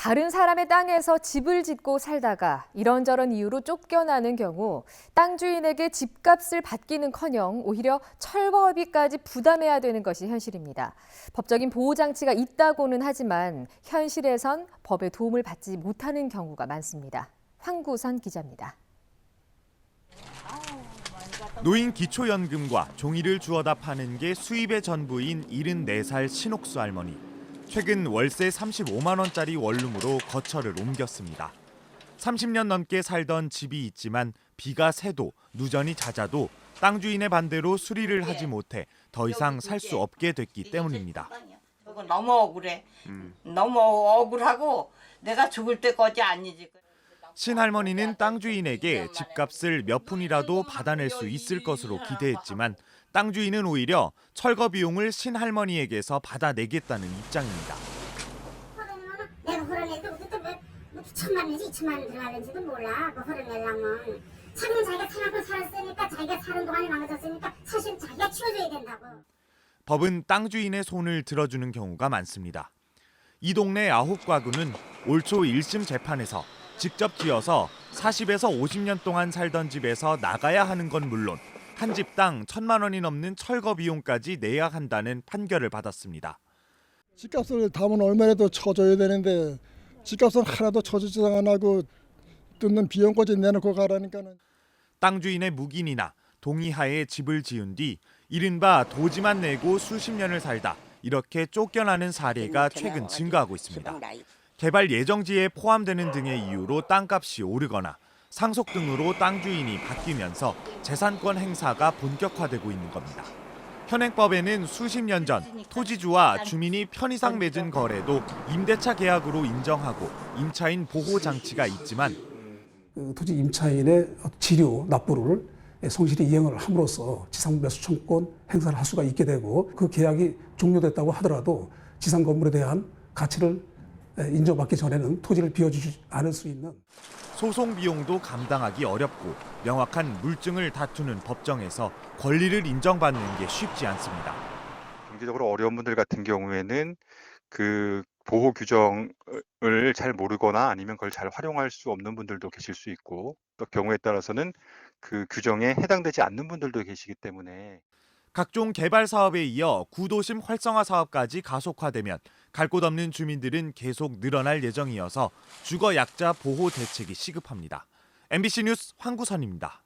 다른 사람의 땅에서 집을 짓고 살다가 이런저런 이유로 쫓겨나는 경우 땅 주인에게 집값을 받기는커녕 오히려 철거비까지 부담해야 되는 것이 현실입니다. 법적인 보호 장치가 있다고는 하지만 현실에선 법의 도움을 받지 못하는 경우가 많습니다. 황구선 기자입니다. 노인 기초연금과 종이를 주워다 파는 게 수입의 전부인 74살 신옥수 할머니. 최근 월세 35만 원짜리 원룸으로 거처를 옮겼습니다. 30년 넘게 살던 집이 있지만 비가 새도 누전이 잦아도 땅 주인의 반대로 수리를 하지 못해 더 이상 살 수 없게 됐기 때문입니다. 너무 억울해. 너무 억울하고 내가 죽을 때까지 아니지. 신할머니는 땅 주인에게 집값을 몇 푼이라도 받아낼 수 있을 것으로 기대했지만 땅 주인은 오히려 철거 비용을 신할머니에게서 받아내겠다는 입장입니다. 내가 그때 뭐, 뭐 천만 원인지 이천만 원 들어가는지도 몰라 그 허러내려면 자기는 자기가 살만큼 살았으니까 자기가 사는 동안이 망가졌으니까 사실 자기가 치워줘야 된다고 법은 땅 주인의 손을 들어주는 경우가 많습니다. 이 동네 아홉 가구는 올 초 1심 재판에서 직접 지어서 40에서 50년 동안 살던 집에서 나가야 하는 건 물론 한 집당 천만 원이 넘는 철거 비용까지 내야 한다는 판결을 받았습니다. 집값을 담은 얼마라도 쳐줘야 되는데 집값은 하나도 쳐주지 안 하고 뜯는 비용까지 내놓고 가라니까는 땅 주인의 묵인이나 동의하에 집을 지은 뒤 이른바 도지만 내고 수십 년을 살다 이렇게 쫓겨나는 사례가 최근 증가하고 있습니다. 개발 예정지에 포함되는 등의 이유로 땅값이 오르거나 상속 등으로 땅 주인이 바뀌면서 재산권 행사가 본격화되고 있는 겁니다. 현행법에는 수십 년 전 토지주와 주민이 편의상 맺은 거래도 임대차 계약으로 인정하고 임차인 보호 장치가 있지만 그 토지 임차인의 지료 납부를 성실히 이행을 함으로써 지상 매수청권 행사를 할 수가 있게 되고 그 계약이 종료됐다고 하더라도 지상 건물에 대한 가치를 인정받기 전에는 토지를 비워주지 않을 수 있는 소송 비용도 감당하기 어렵고 명확한 물증을 다투는 법정에서 권리를 인정받는 게 쉽지 않습니다. 경제적으로 어려운 분들 같은 경우에는 그 보호 규정을 잘 모르거나 아니면 그걸 잘 활용할 수 없는 분들도 계실 수 있고 또 경우에 따라서는 그 규정에 해당되지 않는 분들도 계시기 때문에 각종 개발 사업에 이어 구도심 활성화 사업까지 가속화되면 갈 곳 없는 주민들은 계속 늘어날 예정이어서 주거 약자 보호 대책이 시급합니다. MBC 뉴스 황구선입니다.